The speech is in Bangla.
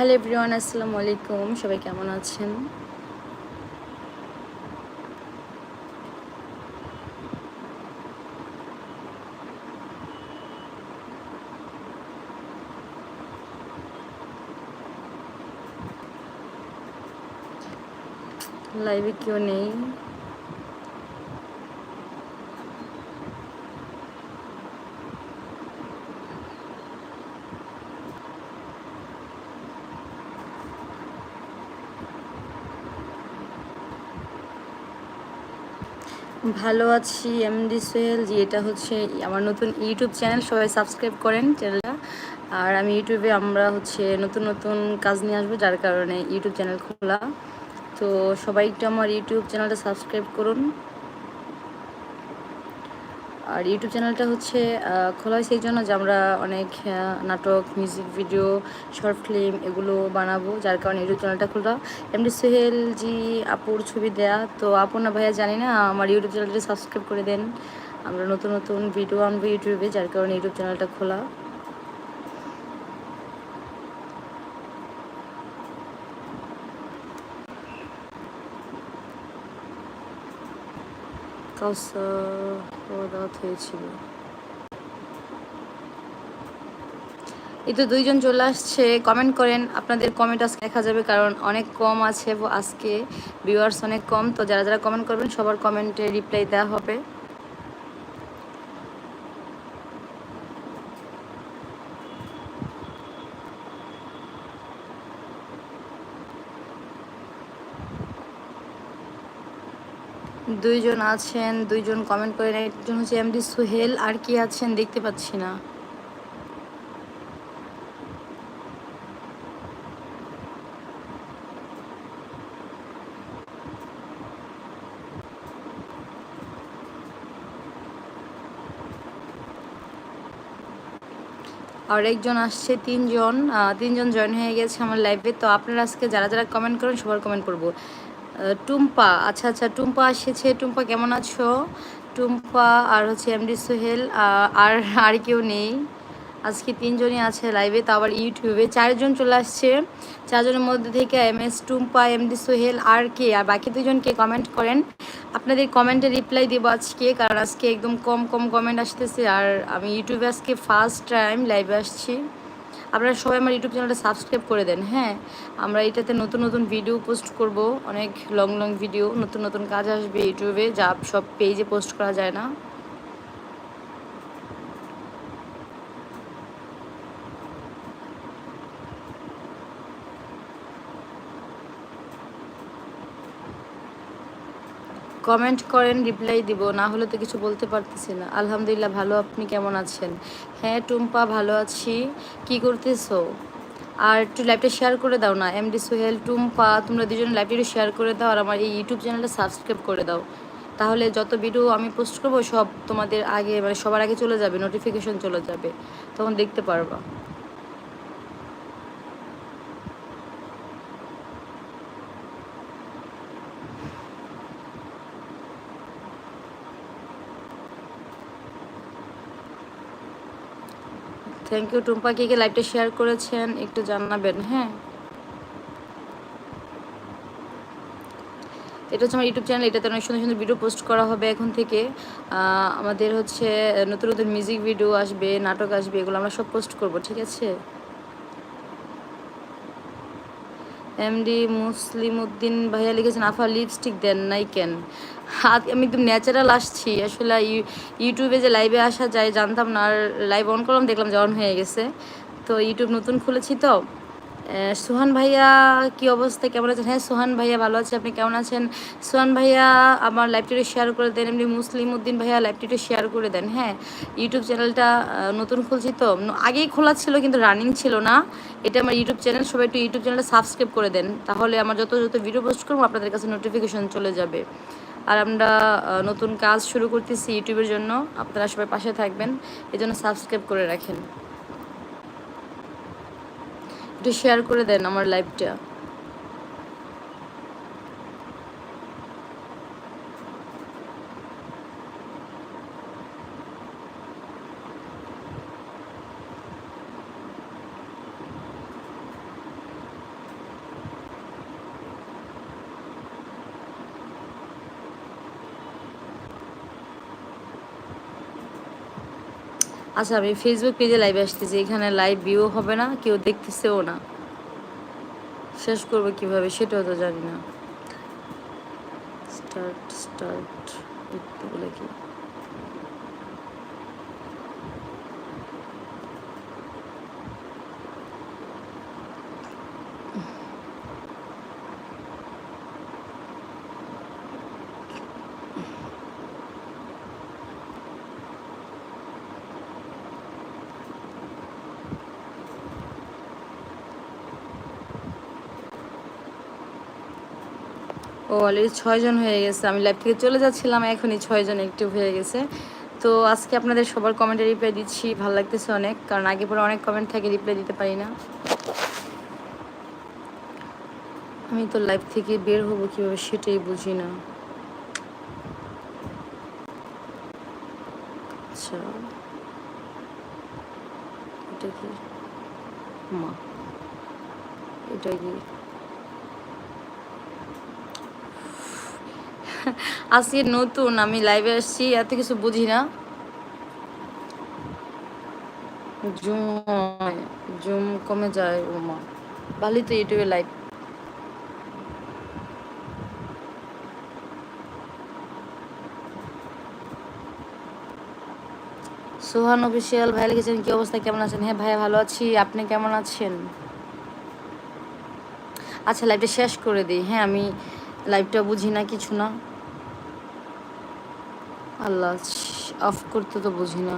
হ্যালো এভরিওয়ান আসসালামু আলাইকুম। সবাই কেমন আছেন? লাইভে কেউ নেই। ভালো আছি এমডি সোহেল জি। এটা হচ্ছে আমার নতুন ইউটিউব চ্যানেল সবাই সাবস্ক্রাইব করেন চ্যানেলটা আর আমি ইউটিউবে আমরা হচ্ছে নতুন নতুন কাজ নিয়ে আসব, যার কারণে ইউটিউব চ্যানেল খোলা। তো সবাই একটু আমার ইউটিউব চ্যানেলটা সাবস্ক্রাইব করুন। আর ইউটিউব চ্যানেলটা হচ্ছে খোলা হয়েছে এই জন্য যে আমরা অনেক নাটক মিউজিক ভিডিও শর্ট ফিল্ম এগুলো বানাবো, যার কারণে ইউটিউব চ্যানেলটা খোলা এমনি সোহেল জি আপুর ছবি দেয়া, তো আপু না ভাইয়া জানি না, আমার ইউটিউব চ্যানেলটা সাবস্ক্রাইব করে দেন। আমরা নতুন নতুন ভিডিও আনব ইউটিউবে যার কারণে ইউটিউব চ্যানেলটা খোলা। কাউসার হয়েছিল। এই তো দুইজন চলে আসছে। কমেন্ট করেন, আপনাদের কমেন্ট আজকে দেখা যাবে, কারণ অনেক কম আছে আজকে ভিউয়ার্স অনেক কম। তো যারা যারা কমেন্ট করবেন, সবার কমেন্টে রিপ্লাই দেওয়া হবে। দুইজন আছেন, দুইজন কমেন্ট করেন, একজন হচ্ছে এমডি সুহেল, আর কি আছেন দেখতে পাচ্ছি না। আর একজন আসছে, তিনজন তিনজন জয়েন হয়ে গেছে আমার লাইভে তো আপনারা আজকে যারা যারা কমেন্ট করেন, সবার কমেন্ট করব। টুম্পা। আচ্ছা আচ্ছা টুম্পা এসেছে। টুম্পা, কেমন আছো? টুম্পা আর হচ্ছে এমডি সোহেল আর আর কেউ নেই। আজকে তিনজনই আছে লাইভে তো আবার ইউটিউবে চারজন চলে আসছে। চারজনের মধ্যে থেকে M S Tumpa MD Sohel, আর কে? আর বাকি দুজনকে কমেন্ট করেন? আপনাদের কমেন্টে রিপ্লাই দেবো আজকে, কারণ আজকে একদম কম কম কমেন্ট আসতেছে। আর আমি ইউটিউবে আজকে ফার্স্ট টাইম লাইভে আসছি। আপনারা সবাই আমার ইউটিউব চ্যানেলটা সাবস্ক্রাইব করে দেন হ্যাঁ? আমরা এটাতে নতুন নতুন ভিডিও পোস্ট করব, অনেক লং লং ভিডিও নতুন নতুন কাজ আসবে ইউটিউবে, যা সব পেজে পোস্ট করা যায় না। কমেন্ট করেন রিপ্লাই দিব, না হলে তো কিছু বলতে পারতেছি না। আলহামদুলিল্লাহ, ভালো। আপনি কেমন আছেন? হ্যাঁ টুম্পা, ভালো আছি। কি করতেছো? আর একটু লাইভটা শেয়ার করে দাও না। এমডি সোহেল টুম্পা, তোমরা দুজন লাইভটা একটু শেয়ার করে দাও আর আমার এই ইউটিউব চ্যানেলটা সাবস্ক্রাইব করে দাও। তাহলে যত ভিডিও আমি পোস্ট করব, সব তোমাদের আগে মানে সবার আগে চলে যাবে নোটিফিকেশন চলে যাবে। তখন দেখতে পারবা। Thank you Tumpa. কে কে লাইভটা শেয়ার করেছেন, একটু জানাবেন হ্যাঁ? এটা হচ্ছে আমার ইউটিউব চ্যানেল এটাতে অনেক সুন্দর সুন্দর ভিডিও পোস্ট করা হবে এখন থেকে। আমাদের হচ্ছে নতুন নতুন মিউজিক ভিডিও আসবে, নাটক আসবে, এগুলো আমরা সব পোস্ট করব, ঠিক আছে? এমডি মুসলিম উদ্দিন ভাইয়া লিখেছেন, আফা লিপস্টিক দেন নাই কেন? হাত, আমি একদম ন্যাচারাল আসছি। আসলে ইউটিউবে যে লাইভে আসা যায়, জানতাম না, আর লাইভ অন করলাম, দেখলাম যে অন হয়ে গেছে। তো ইউটিউব নতুন খুলেছি তো। সোহান ভাইয়া, কি অবস্থা? কেমন আছেন? হ্যাঁ সোহান ভাইয়া ভালো আছে। আপনি কেমন আছেন? সোহান ভাইয়া, আমার লাইভটিটা শেয়ার করে দেন। এমনি মুসলিম উদ্দিন ভাইয়া লাইভটিটা শেয়ার করে দেন। হ্যাঁ ইউটিউব চ্যানেলটা নতুন খুলছি তো। আগেই খোলা ছিল, কিন্তু রানিং ছিল না। এটা আমার ইউটিউব চ্যানেল সবাই একটু ইউটিউব চ্যানেলটা সাবস্ক্রাইব করে দেন। তাহলে আমার যত যত ভিডিও পোস্ট করব, আপনাদের কাছে নোটিফিকেশন চলে যাবে। আর আমরা নতুন কাজ শুরু করতেছি ইউটিউবের জন্য। আপনারা সবাই পাশে থাকবেন। এই জন্য সাবস্ক্রাইব করে রাখেন। একটু শেয়ার করে দেন আমার লাইভটা আচ্ছা আমি ফেসবুক পেজে লাইভে আসতেছি, এখানে লাইভ ভিউ হবে না, কেউ দেখতেছেও না। শেষ করব কীভাবে সেটাও তো জানি না। স্টার্ট স্টার্ট বলে কি? ও অলরেডি ছয়জন হয়ে গেছে। আমি লাইভ থেকে চলে যাচ্ছিলাম, এখনই ছয়জন অ্যাক্টিভ হয়ে গেছে। তো আজকে আপনাদের সবার কমেন্টে রিপ্লাই দিচ্ছি, ভালো লাগতেছে অনেক, কারণ আগে পরে অনেক কমেন্ট থাকে রিপ্লাই দিতে পারি না। আমি তো লাইভ থেকে বের হব কীভাবে সেটাই বুঝি না। আচ্ছা। এটা কি? মা। এটা কি? আজকে নতুন, আমি লাইভে আসছি, এত কিছু বুঝি না। জুম কমে যায় ভালোই তো ইউটিউবে লাইভ সোহান অফিসিয়াল, ভাই লিখেছেন, কি অবস্থা? কেমন আছেন? হ্যাঁ ভাইয়া ভালো আছি। আপনি কেমন আছেন? আচ্ছা লাইভটা শেষ করে দিই। হ্যাঁ আমি লাইভটা বুঝি না কিছু না। আল্লাহ অফ করতে তো বুঝি না।